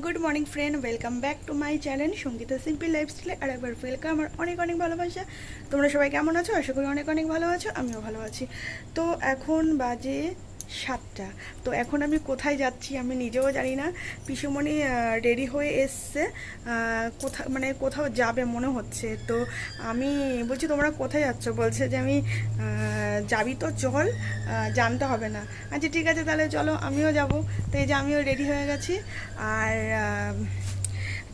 Good morning friend welcome back to my channel Sangeeta simple লাইফস্টাইলে আর একবার welcome আর অনেক অনেক ভালোবাসা। তোমরা সবাই কেমন আছো? আশা করি অনেক অনেক ভালো আছো, আমিও ভালো আছি। তো এখন বাজে সাতটা। তো এখন আমি কোথায় যাচ্ছি আমি নিজেও জানি না। পিসুমণি রেডি হয়ে এসছে। কোথা মানে কোথাও যাবে মনে হচ্ছে। তো আমি বলছি, তোমরা কোথায় যাচ্ছ? বলছে যে আমি যাবি তো চল জানতে হবে না। আচ্ছা ঠিক আছে, তাহলে চলো, আমিও যাব। তো এই যে আমিও রেডি হয়ে গেছি। আর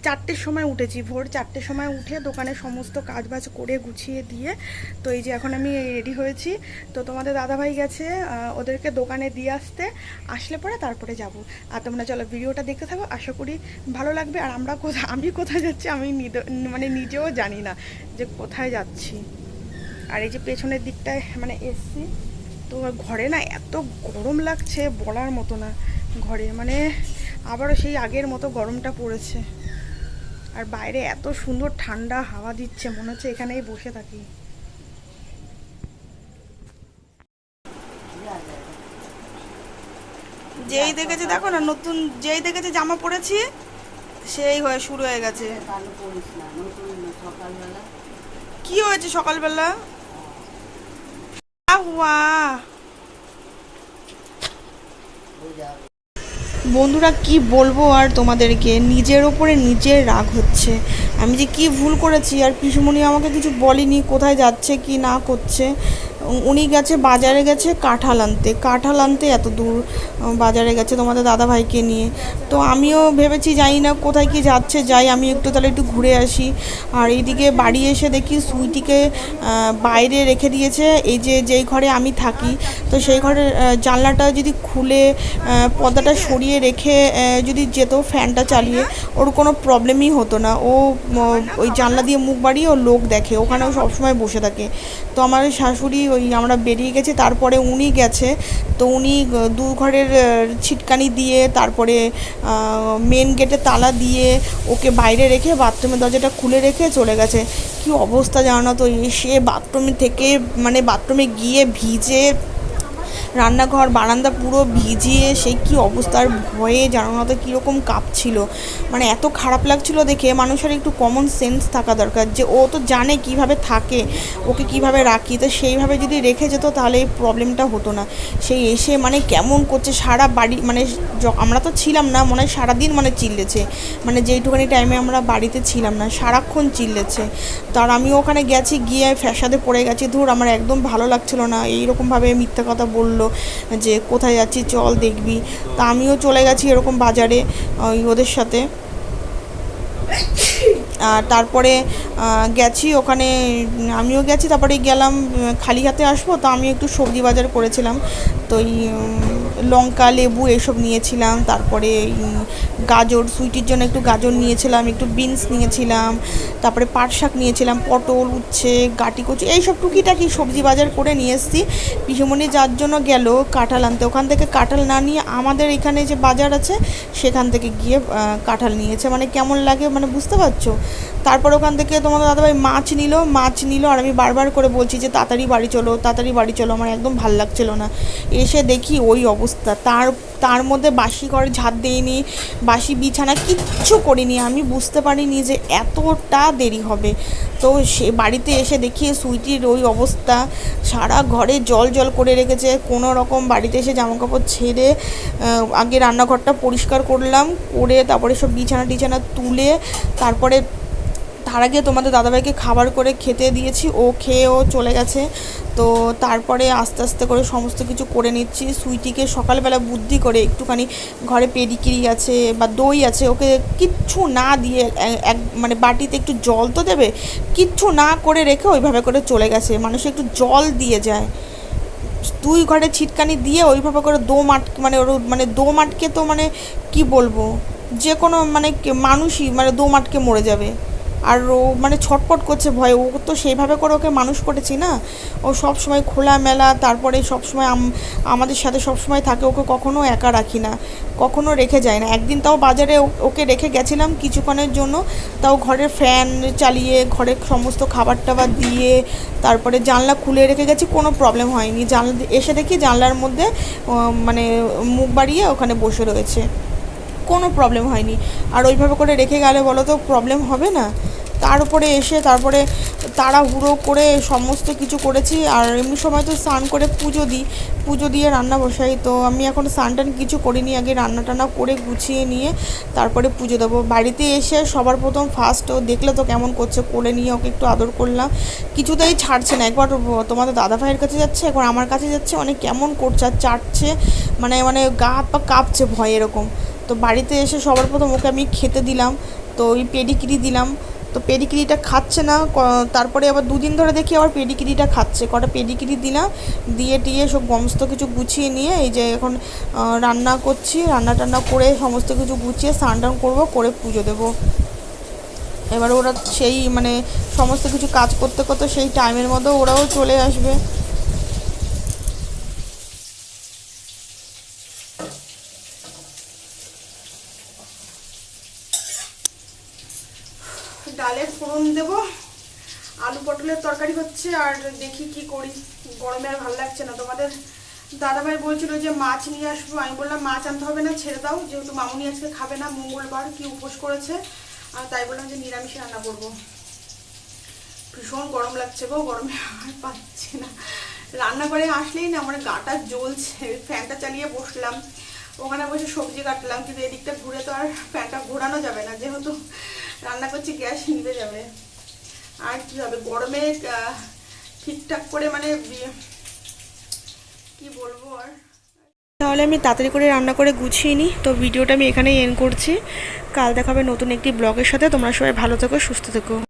চারটের সময় উঠেছি, ভোর চারটের সময় উঠে দোকানে সমস্ত কাজ বাজ করে গুছিয়ে দিয়ে, তো এই যে এখন আমি রেডি হয়েছি, তো তোমাদের দাদাভাই গেছে ওদেরকে দোকানে দিয়ে আসতে, আসলে পরে তারপরে যাব। আর তোমরা চলো ভিডিওটা দেখতে থাকো, আশা করি ভালো লাগবে। আর আমরা কোথায় আমি কোথায় যাচ্ছি আমি মানে নিজেও জানি না যে কোথায় যাচ্ছি। আর এই যে পেছনের দিকটায় মানে এসছি, তো ঘরে না এত গরম লাগছে বলার মতো না, ঘরে মানে আবারও সেই আগের মতো গরমটা পড়েছে। আর বাইরে এত সুন্দর ঠান্ডা হাওয়া দিচ্ছে, মনে হচ্ছে এখানেই বসে থাকি। যেই দেখেছে দেখো না, নতুন যেই দেখেছে জামা পরেছি সেই হয়ে শুরু হয়ে গেছে। কি হয়েছে সকালবেলা? হুয়া বন্ধুরা, কি বলব আর তোমাদেরকে? নিজের ওপরে নিজের রাগ হচ্ছে। আমি যে কি ভুল করেছি? আর পিসুমণি আমাকে কিছু বলেনি, কোথায় যাচ্ছে, কি না করছে? উনি গেছে, বাজারে গেছে কাঁঠাল আনতে। কাঁঠাল আনতে এত দূর বাজারে গেছে তোমাদের দাদা ভাইকে নিয়ে। তো আমিও ভেবেছি জানি না, কোথায় কি যাচ্ছে যাই, আমি একটু তাহলে একটু ঘুরে আসি। আর এইদিকে বাড়ি এসে দেখি সুইটিকে বাইরে রেখে দিয়েছে। এই যে, যেই ঘরে আমি থাকি, তো সেই ঘরের জানলাটা যদি খুলে পর্দাটা সরিয়ে রেখে যদি যেত ফ্যানটা চালিয়ে, ওর কোনো প্রবলেমই হতো না। ও ওই জানলা দিয়ে মুখ বাড়িয়ে ও লোক দেখে ওখানে ও সবসময় বসে থাকে। তো আমার শাশুড়ি ওই আমরা বেরিয়ে গেছি, তারপরে উনি গেছে। তো উনি দু ঘরের ছিটকানি দিয়ে তারপরে মেন গেটে তালা দিয়ে ওকে বাইরে রেখে বাথরুমের দরজাটা খুলে রেখে চলে গেছে। কি অবস্থা জানো না তো, এসে বাথরুমে থেকে মানে বাথরুমে গিয়ে ভিজে রান্নাঘর, বারান্দা পুরো ভিজিয়ে সেই কি অবস্থার ভয়ে জানো না তো কীরকম কাঁপছিল। মানে এত খারাপ লাগছিল দেখে মানুষের একটু কমন সেন্স থাকা দরকার যে ও তো জানে কীভাবে থাকে, ওকে কীভাবে রাখি। তো সেইভাবে যদি রেখে যেত তাহলে এই প্রবলেমটা হতো না। সেই এসে মানে কেমন করছে, সারা বাড়ি মানে আমরা তো ছিলাম না, মনে হয় সারাদিন মানে চিল্লেছে। মানে যেইটুখানি টাইমে আমরা বাড়িতে ছিলাম না, সারাক্ষণ চিল্লেছে। তার আমি ওখানে গেছি, গিয়ে ফ্যাসাদে পড়ে গেছি। ধুর, আমার একদম ভালো লাগছিল না। এইরকমভাবে মিথ্যা কথা বলল। যে, কোথায় যাচ্ছি চল দেখবি। তা আমিও চলে গেছি এরকম বাজারে, ওই ওদের সাথে। আর তারপরে গেছি ওখানে, আমিও গেছি, তারপরে গেলাম, খালি হাতে আসব, তো আমি একটু সবজি বাজার করেছিলাম। তো লঙ্কা, লেবু এসব নিয়েছিলাম। তারপরে গাজর, সুইটির জন্য একটু গাজর নিয়েছিলাম, একটু বিনস নিয়েছিলাম। তারপরে পাট শাক নিয়েছিলাম, পটল, উচ্ছে, গাটি কচু, এইসব টুকিটাকি সবজি বাজার করে নিয়ে এসেছি। পিসুমণি যার জন্য গেল কাঁঠাল আনতে। ওখান থেকে কাঁঠাল না নিয়ে আমাদের এখানে যে বাজার আছে, সেখান থেকে গিয়ে কাঁঠাল নিয়েছে। মানে কেমন লাগে মানে বুঝতে পারছ? তারপর ওখান থেকে তোমাদের দাদাভাই মাছ নিল মাছ নিল, আর আমি বারবার করে বলছি যে, তাড়াতাড়ি বাড়ি চলো, তাড়াতাড়ি বাড়ি চলো, আমার একদম ভালো লাগছিল না। এসে দেখি ওই অবস্থা। তার তার মধ্যে বাসি ঘরে ঝাঁট দিইনি, বাসি বিছানা কিচ্ছু করিনি। আমি বুঝতে পারিনি যে এতটা দেরি হবে। তো সে বাড়িতে এসে দেখি সুইটির ওই অবস্থা। সারা ঘরে জল জল করে রেখেছে। কোনো রকম বাড়িতে এসে জামাকাপড় ছেড়ে আগে রান্নাঘরটা পরিষ্কার করলাম, করে তারপরে সব বিছানা টিছানা তুলে, তারপরে তার আগে তোমাদের দাদাভাইকে খাবার করে খেতে দিয়েছি, ও খেয়েও চলে গেছে। তো তারপরে আস্তে আস্তে করে সমস্ত কিছু করে নিচ্ছি। সুইটিকে সকালবেলা বুদ্ধি করে একটুখানি ঘরে পেডিকিরি আছে বা দই আছে, ওকে কিচ্ছু না দিয়ে এক মানে বাটিতে একটু জল তো দেবে, কিচ্ছু না করে রেখে ওইভাবে করে চলে গেছে। মানুষ একটু জল দিয়ে যায়। দুই ঘরে ছিটকানি দিয়ে ওইভাবে করে দো আটকে মানে ওর মানে দো আটকে তো মানে কি বলব? যে কোনো মানে মানুষই মানে দো আটকে মরে যাবে। আর ও মানে ছটপট করছে ভয়ে। ও তো সেইভাবে করে ওকে মানুষ করেছি না। ও সব সময় খোলামেলা, তারপরে সব সময় আমাদের সাথে সব সময় থাকে। ওকে কখনো একা রাখি না, কখনো রেখে যায় না। একদিন তাও বাজারে ওকে রেখে গেছিলাম কিছুক্ষণের জন্য। তাও ঘরের ফ্যান চালিয়ে ঘরের সমস্ত খাবার টাবার দিয়ে, তারপরে জানলা খুলে রেখে গেছি, কোনো প্রবলেম হয়নি। জানলা এসে দেখি জানলার মধ্যে মানে মুখ বাড়িয়ে ওখানে বসে রয়েছে। কোনো প্রবলেম হয়নি। আর ওইভাবে করে রেখে গেলে বলো তো, প্রবলেম হবে না? তার উপরে এসে তারপরে তাড়াহুড়ো করে সমস্ত কিছু করেছি, আর এমনি সময় তো স্নান করে পুজো দিই, পুজো দিয়ে রান্না বসাই, তো আমি এখন স্নান টান কিছু করিনি, আগে রান্না টান্না করে গুছিয়ে নিয়ে তারপরে পুজো দেবো। বাড়িতে এসে সবার প্রথম ফার্স্ট ও দেখলে তো কেমন করছে, কোলে নিয়ে ওকে একটু আদর করলাম। কিছুতেই ছাড়ছে না, একবার তোমাদের দাদা ভাইয়ের কাছে যাচ্ছে, একবার আমার কাছে যাচ্ছে অনেক কেমন করছে আর চাটছে মানে মানে গা হাত পা কাঁপছে ভয় এরকম। তো বাড়িতে এসে সবার প্রথম ওকে আমি খেতে দিলাম, তো ওই পেডিকিরি দিলাম তো পেডিকিরিটা খাচ্ছে না তারপরে আবার দুদিন ধরে দেখি আবার পেডিকিরিটা খাচ্ছে। কটা পেডিকিরি দিলাম, দিয়ে টিয়ে সব সমস্ত কিছু গুছিয়ে নিয়ে এই যে এখন রান্না করছি, রান্না টান্না করে সমস্ত কিছু গুছিয়ে স্নান টান করব, করে পুজো দেবো। এবার ওরা সেই মানে সমস্ত কিছু কাজ করতে করতে সেই টাইমের মধ্যে ওরাও চলে আসবে। ডালের ফোড়ন দেব। আলু পটলের তরকারি হচ্ছে, আর দেখি কি করি। গরমে আর ভালো লাগছে না। তোমাদের দাদাভাই বলছিল যে মাছ নিয়ে আসব। আমি বললাম, মাছ আনতে হবে না, ছেড়ে দাও। যেহেতু মামুনি আজকে খাবে না, মঙ্গলবার কি উপোস করেছে? আর তাই বললাম যে নিরামিষ রান্না করব। ভীষণ গরম লাগছে গো, গরমে আর পাচ্ছি না। রান্না করে আসলেই না আমার গাটা জ্বলছে। ফ্যানটা চালিয়ে বসলাম। ওখানে বসে সবজি কাটলাম, কিন্তু এদিকটা ঘুরে তো আর ফ্যানটা ঘোরানো যাবে না। যেহেতু রান্না করছি, গ্যাস নিভে যাবে। আর কি হবে? গরমে ঠিকঠাক করে মানে বি- কি বলব আর? তাহলে আমি তাড়াতাড়ি করে রান্না করে গুছিয়ে নিই। তো ভিডিওটা আমি এখানেই এন্ড করছি। কাল দেখাবে নতুন একটি ব্লগের সাথে। তোমরা সবাই ভালো থেকো, সুস্থ থেকো।